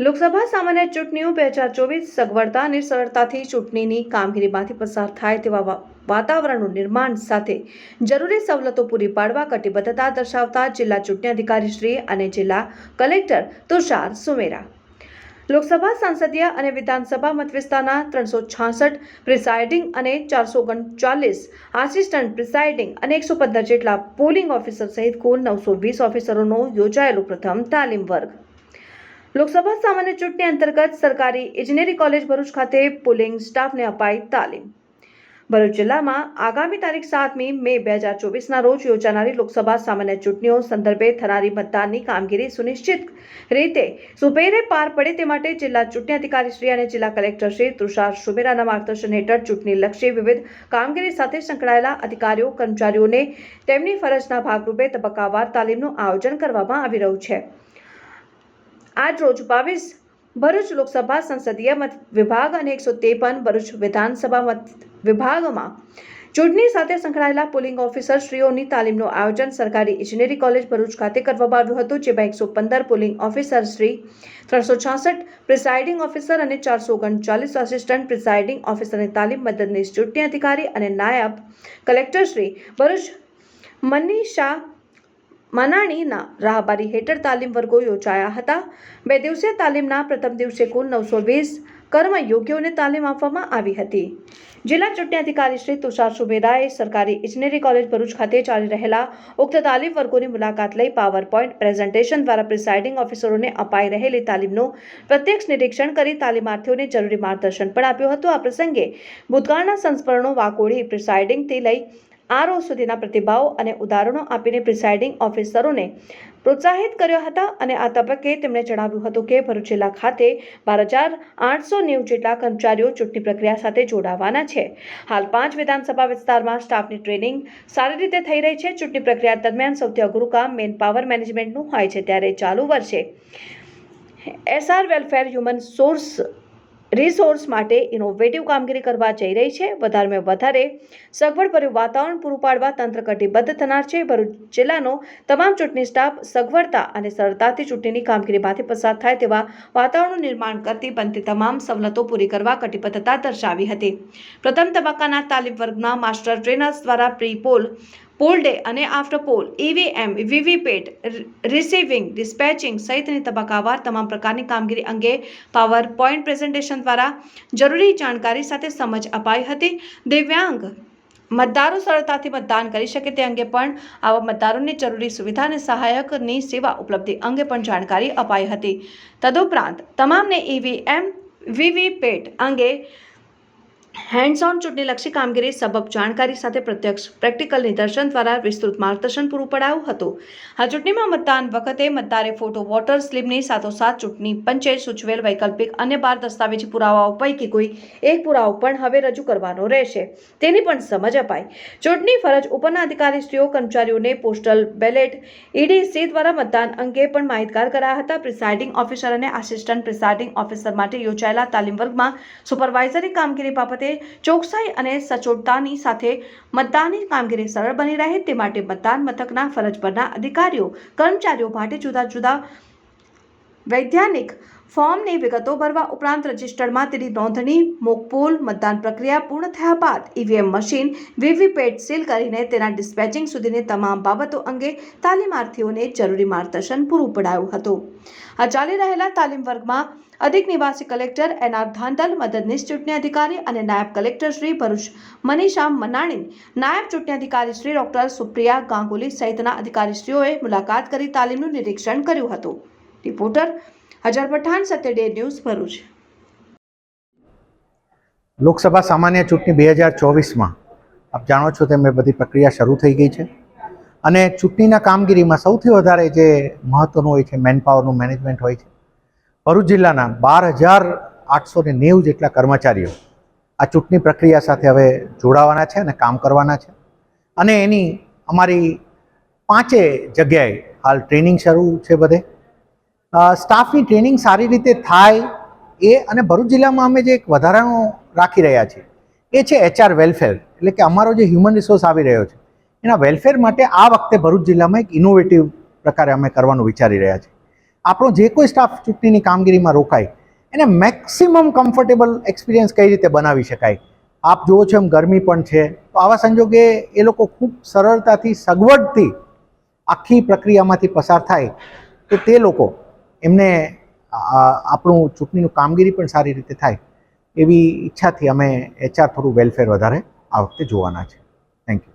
લોકસભા સામાન્ય ચૂંટણીઓ બે હજાર ચોવીસ સગવડતા અને સરળતાથી ચૂંટણીની કામગીરીમાંથી પસાર થાય તેવા વાતાવરણનું નિર્માણ સાથે જરૂરી સવલતો પૂરી પાડવા કટિબદ્ધતા દર્શાવતા જિલ્લા ચૂંટણી અધિકારી શ્રી અને જિલ્લા કલેક્ટર તુષાર સુમેરા. લોકસભા સંસદીય અને વિધાનસભા મતવિસ્તારના ત્રણસો છાસઠ પ્રિસાઇડિંગ અને ચારસો ઓગણચાલીસ આસિસ્ટન્ટ પ્રિસાઇડિંગ અને એકસો પંદર જેટલા પોલિંગ ઓફિસર સહિત કુલ નવસો વીસ ઓફિસરોનો યોજાયેલો પ્રથમ તાલીમ વર્ગ. લોકસભા સામાન્ય ચૂંટણી અંતર્ગત સરકારી ઇજનેરી કોલેજ ભરૂચ ખાતે પુલિંગ સ્ટાફને અપાઈ તાલીમ. ભરૂચ જિલ્લામાં આગામી તારીખ સાતમી મે બે હજાર ચોવીસના રોજ યોજાનારી લોકસભા સામાન્ય ચૂંટણીઓ સંદર્ભે થનારી મતદાનની કામગીરી સુનિશ્ચિત રીતે સુપેરે પાર પડે તે માટે જિલ્લા ચૂંટણી અધિકારી શ્રી અને જિલ્લા કલેક્ટર શ્રી તુષાર સુમેરાના માર્ગદર્શન હેઠળ ચૂંટણી લક્ષી વિવિધ કામગીરી સાથે સંકળાયેલા અધિકારીઓ, કર્મચારીઓને તેમની ફરજના ભાગરૂપે તબક્કાવાર તાલીમનું આયોજન કરવામાં આવી રહ્યું છે. આજ રોજ બાવીસ ભરૂચ લોકસભા સંસદીય મત વિભાગ અને એકસો ત્રેપન ભરૂચ વિધાનસભા મત વિભાગમાં ચૂંટણી સાથે સંકળાયેલા પોલિંગ ઓફિસર શ્રીઓની તાલીમનું આયોજન સરકારી ઇજનેરી કોલેજ ભરૂચ ખાતે કરવામાં આવ્યું હતું, જેમાં એકસો પંદર પોલિંગ ઓફિસર શ્રી, ત્રણસો છાસઠ પ્રિસાઇડિંગ ઓફિસર અને ચારસો ઓગણચાલીસ આસિસ્ટન્ટ પ્રિસાઇડિંગ ઓફિસરની તાલીમ મદદનીશ ચૂંટણી અધિકારી અને નાયબ કલેક્ટર શ્રી ભરૂચ મનીષા મનાણીના રાહબારી હેઠળ તાલીમ વર્ગો યોજાયા હતા. બે દિવસીય તાલીમના પ્રથમ દિવસે કુલ નવસો વીસ કર્મયોગીઓને તાલીમ આપવામાં આવી હતી. જિલ્લા ચૂંટણી અધિકારી શ્રી તુષાર સુબેરાએ સરકારી ઇજનેરી કોલેજ ભરૂચ ખાતે ચાલી રહેલા ઉક્ત તાલીમ વર્ગોની મુલાકાત લઈ પાવર પોઈન્ટ પ્રેઝન્ટેશન દ્વારા પ્રિસાઇડિંગ ઓફિસરોને અપાઈ રહેલી તાલીમનું પ્રત્યક્ષ નિરીક્ષણ કરી તાલીમાર્થીઓને જરૂરી માર્ગદર્શન પણ આપ્યું હતું. આ પ્રસંગે ભૂતકાળના સંસ્મરણો વાકોડી પ્રિસાઇડિંગથી લઈ આરઓ સુધીના પ્રતિભાવો અને ઉદાહરણો આપીને પ્રિસાઇડિંગ ઓફિસરોને પ્રોત્સાહિત કર્યા હતા અને આ તબક્કે તેમણે જણાવ્યું હતું કે ભરૂચ જિલ્લા ખાતે બાર હજાર આઠસો નેવું જેટલા કર્મચારીઓ ચૂંટણી પ્રક્રિયા સાથે જોડાવાના છે. હાલ પાંચ વિધાનસભા વિસ્તારમાં સ્ટાફની ટ્રેનિંગ સારી રીતે થઈ રહી છે. ચૂંટણી પ્રક્રિયા દરમિયાન સૌથી અઘરું કામ મેન પાવર મેનેજમેન્ટનું હોય છે, ત્યારે ચાલુ વર્ષે SR welfare human source resource માટે ઇનોવેટિવ કામગીરી કરવા જઈ રહી છે. વધારેમાં વધારે સગવડભર્યું વાતાવરણ પૂરું પાડવા તંત્ર કટિબદ્ધ થનાર છે. ભરૂચ જિલ્લાનો તમામ ચૂંટણી સ્ટાફ સગવડતા અને સરળતાથી ચૂંટણીની કામગીરીમાંથી પસાર થાય તેવા વાતાવરણનું નિર્માણ કરતી બનતી તમામ સવલતો પૂરી કરવા કટિબદ્ધતા દર્શાવી હતી. પ્રથમ તબક્કાના તાલીમ વર્ગના માસ્ટર ટ્રેનર્સ દ્વારા પ્રી પોલ પોલ ડે અને after poll EVM VVPAT receiving dispatching સહિતની તબક્કાવાર તમામ પ્રકારની કામગીરી અંગે પાવર પોઈન્ટ પ્રેઝન્ટેશન દ્વારા જરૂરી જાણકારી સાથે સમજ અપાઈ હતી. દિવ્યાંગ મતદારો સરળતાથી મતદાન કરી શકે તે અંગે પણ આવા મતદારોને જરૂરી સુવિધા અને સહાયકની સેવા ઉપલબ્ધિ અંગે પણ જાણકારી અપાઈ હતી. તદુપરાંત, તમામને ઈવીએમ વીવીપેટ અંગે હેન્ડ્સ ઓન ચૂંટણીલક્ષી કામગીરી, સબબ જાણકારી સાથે પ્રત્યક્ષ પ્રેક્ટિકલ નિદર્શન દ્વારા વિસ્તૃત માર્ગદર્શન પૂરું પડાયું હતું. આ ચૂંટણીમાં મતદાન વખતે મતદારે ફોટો, વોટર સ્લીપની સાથોસાથ ચૂંટણી પંચે સૂચવેલ વૈકલ્પિક અન્ય બાર દસ્તાવેજી પુરાવાઓ પૈકી કોઈ એક પુરાવો પણ હવે રજૂ કરવાનો રહેશે. તેની પણ સમજ અપાઈ. ચૂંટણી ફરજ ઉપરના અધિકારીશ્રીઓ કર્મચારીઓને પોસ્ટલ બેલેટ, ઈડીસી દ્વારા મતદાન અંગે પણ માહિતગાર કરાયા હતા. પ્રિસાઇડિંગ ઓફિસર અને આસિસ્ટન્ટ પ્રિસાઇડિંગ ઓફિસર માટે યોજાયેલા તાલીમ વર્ગમાં સુપરવાઇઝરી કામગીરી બાબતે ચોકસાઈ અને સચોટતાની સાથે મતદાનની કામગીરી સરળ બની રહે તે માટે મતદાન મથકના ફરજ પરના અધિકારીઓ, કર્મચારીઓ માટે જુદા જુદા વૈધાનિક ફોર્મની વિગતો ભરવા ઉપરાંત રજિસ્ટરમાં તેની નોંધણી, મોકપોલ, મતદાન પ્રક્રિયા પૂર્ણ થયા બાદ ઈવીએમ મશીન, વીવીપેટ સીલ કરીને તેના ડિસ્પેચિંગ સુધીની તમામ બાબતો અંગે તાલીમાર્થીઓને જરૂરી માર્ગદર્શન પૂરું પડાયું હતું. આ ચાલી રહેલા તાલીમ વર્ગમાં અધિક નિવાસી કલેક્ટર એન આર ધાંધલ મદદનીશ ચૂંટણી અધિકારી અને નાયબ કલેક્ટર શ્રી ભરૂચ મનીષા મનાણી, નાયબ ચૂંટણી અધિકારી શ્રી ડોક્ટર સુપ્રિયા ગાંગુલી સહિતના અધિકારીશ્રીઓએ મુલાકાત કરી તાલીમનું નિરીક્ષણ કર્યું હતું. Reporter Hazar Pathan Satya day news Bharuch. Lok Sabha સામાન્ય ચૂંટણી બે હજાર ચોવીસમાં, આપ જાણો છો તેમ બધી પ્રક્રિયા શરૂ થઈ ગઈ છે. અને ચૂંટણીના કામગીરીમાં સૌથી વધારે જે મહત્ત્વનું હોય છે મેનપાવરનું મેનેજમેન્ટ હોય છે. ભરૂચ જિલ્લાના બાર હજાર આઠસો ને નેવું જેટલા કર્મચારીઓ આ ચૂંટણી પ્રક્રિયા સાથે હવે જોડાવાના છે અને કામ કરવાના છે. અને એની અમારી પાંચે જગ્યાએ હાલ ટ્રેનિંગ શરૂ છે બધે. સ્ટાફની ટ્રેનિંગ સારી રીતે થાય એ અને ભરૂચ જિલ્લામાં અમે જે એક વધારાનું રાખી રહ્યા છીએ, એ છે એચઆર વેલફેર. એટલે કે અમારો જે હ્યુમન રિસોર્સ આવી રહ્યો છે, એના વેલફેર માટે આ વખતે ભરૂચ જિલ્લામાં એક ઇનોવેટિવ પ્રકારે અમે કરવાનું વિચારી રહ્યા છીએ. આપણો જે કોઈ સ્ટાફ ચૂંટણીની કામગીરીમાં રોકાય, એને મેક્સિમમ કમ્ફર્ટેબલ એક્સપિરિયન્સ કઈ રીતે બનાવી શકાય? આપ જુઓ છો એમ ગરમી પણ છે, તો આવા સંજોગે એ લોકો ખૂબ સરળતાથી સગવડથી આખી પ્રક્રિયામાંથી પસાર થાય તો તે લોકો એમને આપણું ચૂંટણીનું કામગીરી પણ સારી રીતે થાય એવી ઈચ્છાથી અમે એચઆર થોડું વેલફેર વધારે આ વખતે જોવાના છે. Thank you